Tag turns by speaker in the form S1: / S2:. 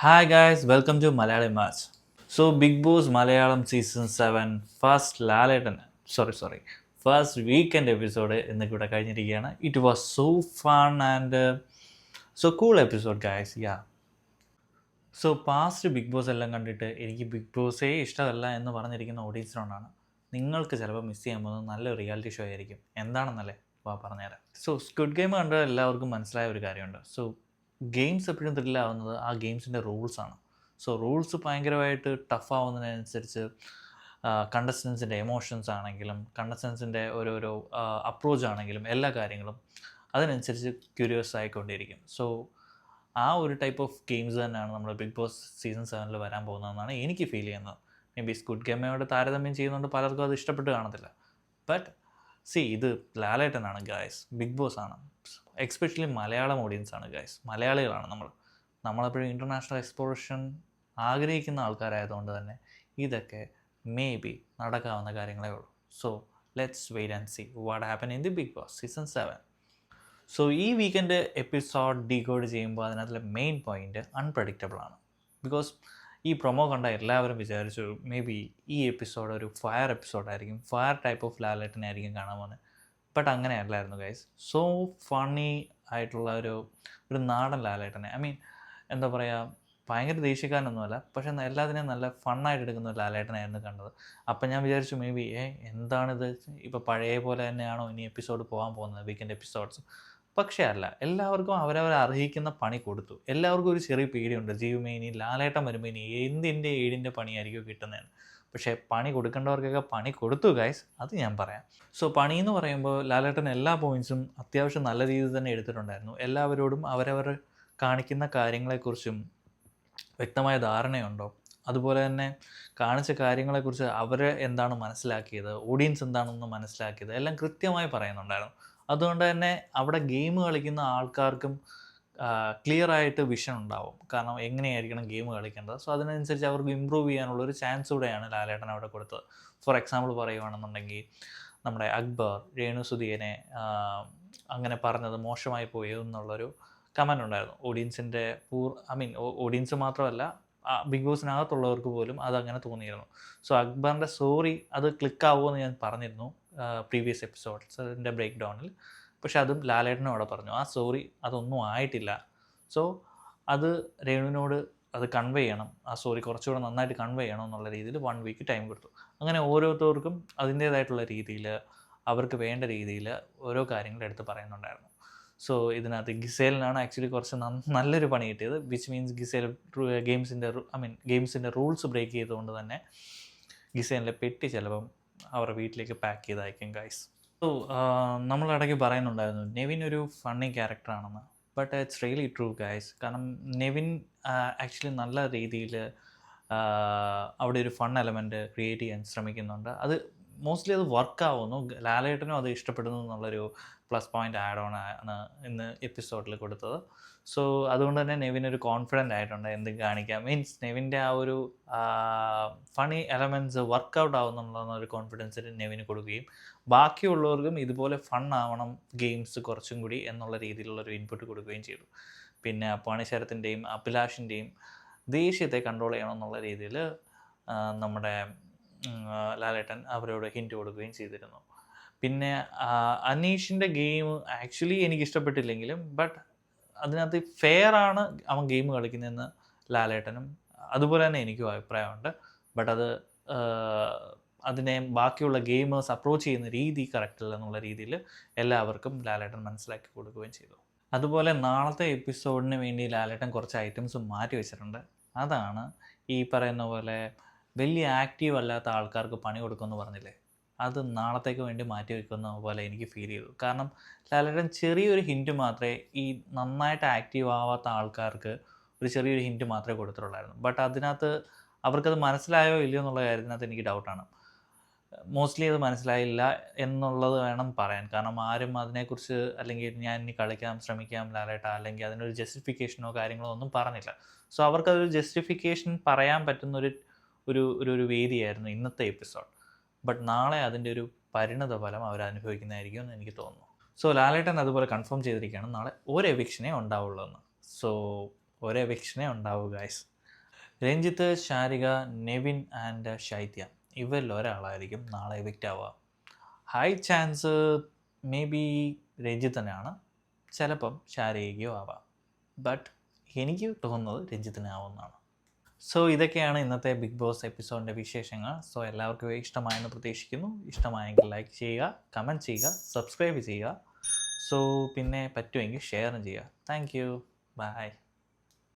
S1: Hi guys, welcome to Malayali Match. So Big Boss Malayalam Season 7 first Lalettan sorry sorry first weekend episode എന്നൊക്കെ ഇവിടെ കഴിഞ്ഞിരിക്കുകയാണ്. It was so fun and so cool episode guys ya so past Bigg Boss എല്ലാം കണ്ടിട്ട് എനിക്ക് big ബോസേ ഇഷ്ടമല്ല എന്ന് പറഞ്ഞിരിക്കുന്ന ഓഡിയൻസിനോടാണ് നിങ്ങൾക്ക് ചിലപ്പോൾ മിസ് ചെയ്യാൻ പോകുന്നത് നല്ല റിയാലിറ്റി ഷോ ആയിരിക്കും. എന്താണെന്നല്ലേ? വാ പറഞ്ഞുതരാം. സോ സ്ക്വിഡ് ഗെയിം കണ്ട എല്ലാവർക്കും മനസ്സിലായ ഒരു കാര്യമുണ്ട്. സോ ഗെയിംസ് എപ്പോഴും ത്രില്ലാവുന്നത് ആ ഗെയിംസിന്റെ റൂൾസാണ് സോ റൂൾസ് ഭയങ്കരമായിട്ട് ടഫ് ആവുന്നതിനനുസരിച്ച് കണ്ടസ്റ്റൻസിന്റെ എമോഷൻസ് ആണെങ്കിലും കണ്ടസ്റ്റൻസിന്റെ ഓരോരോ അപ്രോച്ച് ആണെങ്കിലും എല്ലാ കാര്യങ്ങളും അതിനനുസരിച്ച് ക്യൂരിയസ് ആയിക്കൊണ്ടിരിക്കും. സോ ആ ഒരു ടൈപ്പ് ഓഫ് ഗെയിംസ് തന്നെയാണ് നമ്മൾ ബിഗ് ബോസ് സീസൺ സെവനിൽ വരാൻ പോകുന്നതെന്നാണ് എനിക്ക് ഫീൽ ചെയ്യുന്നത്. മേ ബി സ്കുഡ് ഗെയിമയോട് താരതമ്യം ചെയ്യുന്നതുകൊണ്ട് പലർക്കും അത് ഇഷ്ടപ്പെട്ട് കാണത്തില്ല. ബട്ട് സി ഇത് ലാലേട്ടനാണ് ഗായ്സ് ബിഗ് ബോസ് ആണ്. എക്സ്പെഷ്യലി മലയാളം ഓഡിയൻസ് ആണ് ഗായ്സ് മലയാളികളാണ് നമ്മൾ നമ്മളെപ്പോഴും ഇന്റർനാഷണൽ എക്സ്പോഷൻ ആഗ്രഹിക്കുന്ന ആൾക്കാരായതുകൊണ്ട് തന്നെ ഇതൊക്കെ മേ ബി നടക്കാവുന്ന കാര്യങ്ങളേ ഉള്ളൂ. So let's wait and see what happen in the Bigg Boss season seven so ഈ വീക്കെൻഡ് എപ്പിസോഡ് ഡീകോഡ് ചെയ്യുമ്പോൾ അതിനകത്തുള്ള മെയിൻ പോയിന്റ് അൺപ്രഡിക്റ്റബിൾ ആണ്. ബിക്കോസ് ഈ പ്രൊമോ കണ്ട എല്ലാവരും വിചാരിച്ചു മേ ബി ഈ എപ്പിസോഡ് ഒരു ഫയർ എപ്പിസോഡായിരിക്കും ഫയർ ടൈപ്പ് ഓഫ് ലാലേട്ടനായിരിക്കും കാണാൻ പോകുന്നത് ബട്ട് അങ്ങനെയല്ലായിരുന്നു ഗൈസ് സോ ഫണ്ണി ആയിട്ടുള്ള ഒരു ഒരു നാടൻ ലാലേട്ടനെ. ഐ മീൻ എന്താ പറയുക ഭയങ്കര ദേഷ്യക്കാരനൊന്നുമല്ല പക്ഷെ എല്ലാത്തിനെയും നല്ല ഫണ്ണായിട്ട് എടുക്കുന്ന ഒരു ലാലേട്ടനായിരുന്നു കണ്ടത്. അപ്പം ഞാൻ വിചാരിച്ചു മേ ബി ഏ എന്താണിത്? ഇപ്പോൾ പഴയ പോലെ തന്നെയാണോ ഇനി എപ്പിസോഡ് പോകാൻ പോകുന്നത്? വീക്കെൻഡ് എപ്പിസോഡ്സ് പക്ഷേ അല്ല എല്ലാവർക്കും അവരവർ അർഹിക്കുന്ന പണി കൊടുത്തു. എല്ലാവർക്കും ഒരു ചെറിയ പേടിയുണ്ട്. ജീവമേനി ലാലേട്ടൻ വരുമ്പോൾ ഇനി എന്തിന്റെ ഏഴിന്റെ പണിയായിരിക്കും കിട്ടുന്നതെന്ന്. പക്ഷേ പണി കൊടുക്കേണ്ടവർക്കൊക്കെ പണി കൊടുത്തു ഗൈസ് അത് ഞാൻ പറയാം. സോ പണി എന്ന് പറയുമ്പോൾ ലാലേട്ടൻ എല്ലാ പോയിൻസും അത്യാവശ്യം നല്ല രീതിയിൽ തന്നെ എടുത്തിട്ടുണ്ടായിരുന്നു. എല്ലാവരോടും അവരവർ കാണിക്കുന്ന കാര്യങ്ങളെക്കുറിച്ചും വ്യക്തമായ ധാരണയുണ്ടോ? അതുപോലെ തന്നെ കാണിച്ച കാര്യങ്ങളെക്കുറിച്ച് അവർ എന്താണ് മനസ്സിലാക്കിയത്? ഓഡിയൻസ് എന്താണെന്ന് മനസ്സിലാക്കിയത്? എല്ലാം കൃത്യമായി പറയുന്നുണ്ടായിരുന്നു. അതുകൊണ്ട് തന്നെ അവിടെ ഗെയിം കളിക്കുന്ന ആൾക്കാർക്കും ക്ലിയർ ആയിട്ട് വിഷൻ ഉണ്ടാവും. കാരണം എങ്ങനെയായിരിക്കണം ഗെയിം കളിക്കേണ്ടത്. സോ അതിനനുസരിച്ച് അവർക്ക് ഇമ്പ്രൂവ് ചെയ്യാനുള്ള ഒരു ചാൻസ് കൂടെയാണ് ലാലേട്ടൻ അവിടെ കൊടുത്തത്. ഫോർ എക്സാമ്പിൾ പറയുകയാണെന്നുണ്ടെങ്കിൽ നമ്മുടെ അക്ബർ രേണു സുധീനെ അങ്ങനെ പറഞ്ഞത് മോശമായി പോയി എന്നുള്ളൊരു കമന്റ് ഉണ്ടായിരുന്നു. ഓഡിയൻസിന്റെ പൂർ ഐ മീൻ ഓഡിയൻസ് മാത്രമല്ല ബിഗ് ബോസിനകത്തുള്ളവർക്ക് പോലും അതങ്ങനെ തോന്നിയിരുന്നു. സോ അക്ബറിന്റെ സോറി അത് ക്ലിക്കാവുമെന്ന് ഞാൻ പറഞ്ഞിരുന്നു. പ്രീവിയസ് എപ്പിസോഡ്സിന്റെ ബ്രേക്ക് ഡൗണിൽ പക്ഷെ അതും ലാലേട്ടനും അവിടെ പറഞ്ഞു ആ സോറി അതൊന്നും ആയിട്ടില്ല. സോ അത് രേണുവിനോട് അത് കൺവേ ചെയ്യണം. ആ സോറി കുറച്ചുകൂടെ നന്നായിട്ട് കൺവേ ചെയ്യണം എന്നുള്ള രീതിയിൽ വൺ വീക്ക് ടൈം കൊടുത്തു. അങ്ങനെ ഓരോരുത്തർക്കും അതിന്റേതായിട്ടുള്ള രീതിയിൽ അവർക്ക് വേണ്ട രീതിയിൽ ഓരോ കാര്യങ്ങൾ എടുത്ത് പറയുന്നുണ്ടായിരുന്നു. സോ ഇതിനകത്ത് ഗിസേലിനാണ് ആക്ച്വലി കുറച്ച് നല്ലൊരു പണി കിട്ടിയത് വിച്ച് മീൻസ് ഗിസേൽ ഗെയിംസിന്റെ ഐ മീൻ ഗെയിംസിന്റെ റൂൾസ് ബ്രേക്ക് ചെയ്തുകൊണ്ട് തന്നെ ഗിസേലിന്റെ പെട്ടി ചിലപ്പം അവരുടെ വീട്ടിലേക്ക് പാക്ക് ചെയ്ത് അയക്കും ഗൈസ് സോ നമ്മൾ ഇടയ്ക്ക് പറയുന്നുണ്ടായിരുന്നു നെവിൻ ഒരു funny ക്യാരക്ടറാണെന്ന് but it's really true guys കാരണം നെവിൻ ആക്ച്വലി നല്ല രീതിയിൽ അവിടെ ഒരു ഫൺ എലമെന്റ് ക്രിയേറ്റ് ചെയ്യാൻ ശ്രമിക്കുന്നുണ്ട്. അത് മോസ്റ്റ്ലി അത് വർക്ക് ആവുന്നു. ലാലേട്ടനും അത് ഇഷ്ടപ്പെടുന്നു എന്നുള്ളൊരു പ്ലസ് പോയിന്റ് ആഡ് ഓൺ ആണ് ഇന്ന് എപ്പിസോഡിൽ കൊടുത്തത്. സോ അതുകൊണ്ട് തന്നെ നെവിൻ ഒരു കോൺഫിഡന്റ് ആയിട്ടുണ്ട് എന്ത് കാണിക്കാം മീൻസ് നെവിന്റെ ആ ഒരു ഫണി എലമെന്റ്സ് വർക്കൗട്ട് ആവുന്നുള്ള ഒരു കോൺഫിഡൻസ് നെവിന് കൊടുക്കുകയും ബാക്കിയുള്ളവർക്കും ഇതുപോലെ ഫൺ ആവണം ഗെയിംസ് കുറച്ചും കൂടി എന്നുള്ള രീതിയിലുള്ളൊരു ഇൻപുട്ട് കൊടുക്കുകയും ചെയ്തു. പിന്നെ പണിശരത്തിന്റെയും അഭിലാഷിന്റെയും ദേഷ്യത്തെ കൺട്രോൾ ചെയ്യണം എന്നുള്ള രീതിയിൽ നമ്മുടെ ലാലേട്ടൻ അവരോട് ഹിന്റ് കൊടുക്കുകയും ചെയ്തിരുന്നു. പിന്നെ അനീഷിന്റെ ഗെയിം ആക്ച്വലി എനിക്ക് ഇഷ്ടപ്പെട്ടില്ലെങ്കിലും ബട്ട് അതിനകത്ത് ഫെയർ ആണ് അവൻ ഗെയിം കളിക്കുന്നതെന്ന് ലാലേട്ടനും അതുപോലെ തന്നെ എനിക്കും അഭിപ്രായമുണ്ട്. ബട്ട് അത് അതിനെ ബാക്കിയുള്ള ഗെയിമേഴ്സ് അപ്രോച്ച് ചെയ്യുന്ന രീതി കറക്റ്റ് അല്ല എന്നുള്ള രീതിയിൽ എല്ലാവർക്കും ലാലേട്ടൻ മനസ്സിലാക്കി കൊടുക്കുകയും ചെയ്തു. അതുപോലെ നാളത്തെ എപ്പിസോഡിന് വേണ്ടി ലാലേട്ടൻ കുറച്ച് ഐറ്റംസ് മാറ്റി വെച്ചിട്ടുണ്ട്. അതാണ് ഈ പറയുന്ന പോലെ വലിയ ആക്റ്റീവ് അല്ലാത്ത ആൾക്കാർക്ക് പണി കൊടുക്കുമെന്ന് പറഞ്ഞില്ലേ? അത് നാളത്തേക്ക് വേണ്ടി മാറ്റി വെക്കുന്ന പോലെ എനിക്ക് ഫീൽ ചെയ്തു. കാരണം ലാലേട്ടൻ ചെറിയൊരു ഹിന്റ് മാത്രമേ ഈ നന്നായിട്ട് ആക്റ്റീവ് ആവാത്ത ആൾക്കാർക്ക് ഒരു ചെറിയൊരു ഹിന്റ് മാത്രമേ കൊടുത്തിട്ടുള്ളായിരുന്നു. ബട്ട് അതിനകത്ത് അവർക്കത് മനസ്സിലായോ ഇല്ലയോ എന്നുള്ള കാര്യത്തിനകത്ത് എനിക്ക് ഡൗട്ടാണ് മോസ്റ്റ്ലി അത് മനസ്സിലായില്ല എന്നുള്ളത് വേണം പറയാൻ. കാരണം ആരും അതിനെക്കുറിച്ച് അല്ലെങ്കിൽ ഞാൻ ഇനി കളിക്കാം ശ്രമിക്കാം ലാലേട്ട അല്ലെങ്കിൽ അതിനൊരു ജസ്റ്റിഫിക്കേഷനോ കാര്യങ്ങളോ ഒന്നും പറഞ്ഞില്ല. സോ അവർക്കതൊരു ജസ്റ്റിഫിക്കേഷൻ പറയാൻ പറ്റുന്ന ഒരു ഒരു ഒരു വേദിയായിരുന്നു ഇന്നത്തെ എപ്പിസോഡ്. ബട്ട് നാളെ അതിന്റെ ഒരു പരിണത ഫലം അവർ അനുഭവിക്കുന്നതായിരിക്കും എന്ന് എനിക്ക് തോന്നുന്നു. സോ ലാലേട്ടൻ അതുപോലെ കൺഫേം ചെയ്തിരിക്കുകയാണ്. നാളെ ഒരു എവിക്ഷനേ ഉണ്ടാവുള്ളൂ എന്ന്. സോ ഒരു എവിക്ഷനേ ഉണ്ടാവൂ ഗൈസ് രഞ്ജിത്ത് ശാരിക നെവിൻ ആൻഡ് ശൈത്യ ഇവരിൽ ഒരാളായിരിക്കും നാളെ എവിക്റ്റ് ആവുക. ഹൈ ചാൻസ് മേ ബി രഞ്ജിത്തനാണ്. ചിലപ്പം ശാരികയോ ആവാം. ബട്ട് എനിക്ക് തോന്നുന്നത് രഞ്ജിത്തിനെ ആവുമെന്നാണ് സോ ഇതൊക്കെയാണ് ഇന്നത്തെ ബിഗ് ബോസ് എപ്പിസോഡിന്റെ വിശേഷങ്ങൾ. സോ എല്ലാവർക്കും ഇഷ്ടമായെന്ന് പ്രതീക്ഷിക്കുന്നു. ഇഷ്ടമായെങ്കിൽ ലൈക്ക് ചെയ്യുക കമന്റ് ചെയ്യുക സബ്സ്ക്രൈബ് ചെയ്യുക. സോ പിന്നെ പറ്റുമെങ്കിൽ ഷെയറും ചെയ്യുക. Thank you by